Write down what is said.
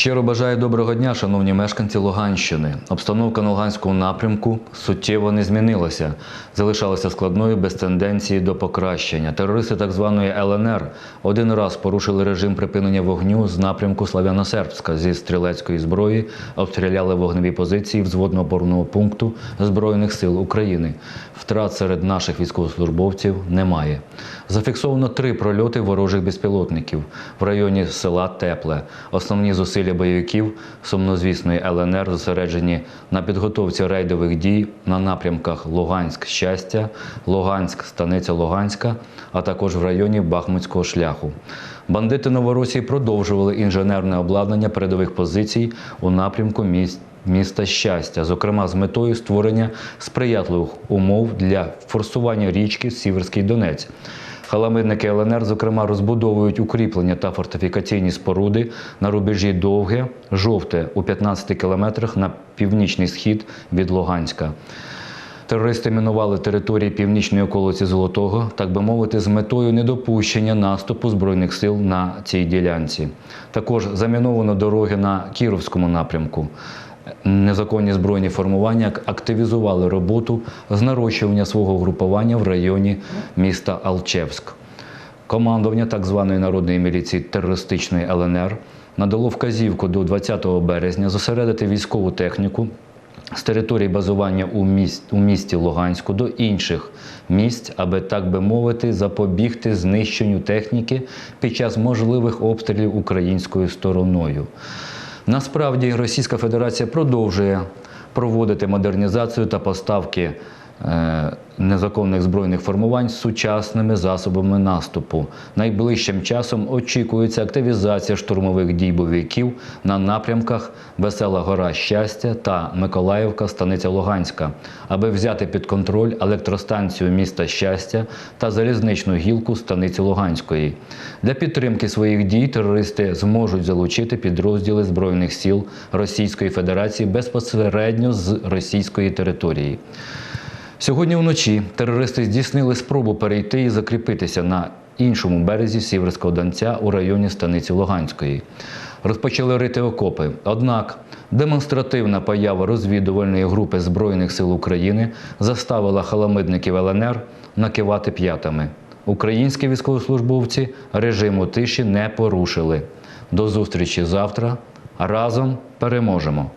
Щиро бажаю доброго дня, шановні мешканці Луганщини. Обстановка на Луганському напрямку суттєво не змінилася. Залишалася складною без тенденції до покращення. Терористи так званої ЛНР один раз порушили режим припинення вогню з напрямку Славяно-Сербська зі стрілецької зброї, обстріляли вогневі позиції взводно-опорного пункту Збройних сил України. Втрат серед наших військовослужбовців немає. Зафіксовано три прольоти ворожих безпілотників в районі села Тепле. Основні зусилля бойовиків сумнозвісної ЛНР зосереджені на підготовці рейдових дій на напрямках Луганськ щастя, Луганськ, Станиця Луганська, а також в районі Бахмутського шляху. Бандити Новоросії продовжували інженерне обладнання передових позицій у напрямку міст міста щастя, зокрема з метою створення сприятливих умов для форсування річки Сіверський Донець. Халамидники ЛНР, зокрема, розбудовують укріплення та фортифікаційні споруди на рубежі Довге, Жовте у 15 кілометрах на північний схід від Луганська. Терористи мінували території північної околиці Золотого, так би мовити, з метою недопущення наступу збройних сил на цій ділянці. Також заміновано дороги на Кіровському напрямку. Незаконні збройні формування активізували роботу з нарощування свого групування в районі міста Алчевськ. Командування так званої народної міліції терористичної ЛНР надало вказівку до 20 березня зосередити військову техніку з території базування у, міст, у місті Луганську до інших місць, аби так би мовити, запобігти знищенню техніки під час можливих обстрілів українською стороною. Насправді Російська Федерація продовжує проводити модернізацію та поставки незаконних збройних формувань сучасними засобами наступу. Найближчим часом очікується активізація штурмових дій бойовиків на напрямках Весела Гора Щастя та Миколаївка, Станиця Луганська, аби взяти під контроль електростанцію міста Щастя та залізничну гілку Станиці Луганської. Для підтримки своїх дій терористи зможуть залучити підрозділи Збройних сил Російської Федерації безпосередньо з російської території. Сьогодні вночі терористи здійснили спробу перейти і закріпитися на іншому березі Сіверського Донця у районі станиці Луганської. Розпочали рити окопи. Однак демонстративна поява розвідувальної групи Збройних сил України заставила халамидників ЛНР накивати п'ятами. Українські військовослужбовці режиму тиші не порушили. До зустрічі завтра. Разом переможемо!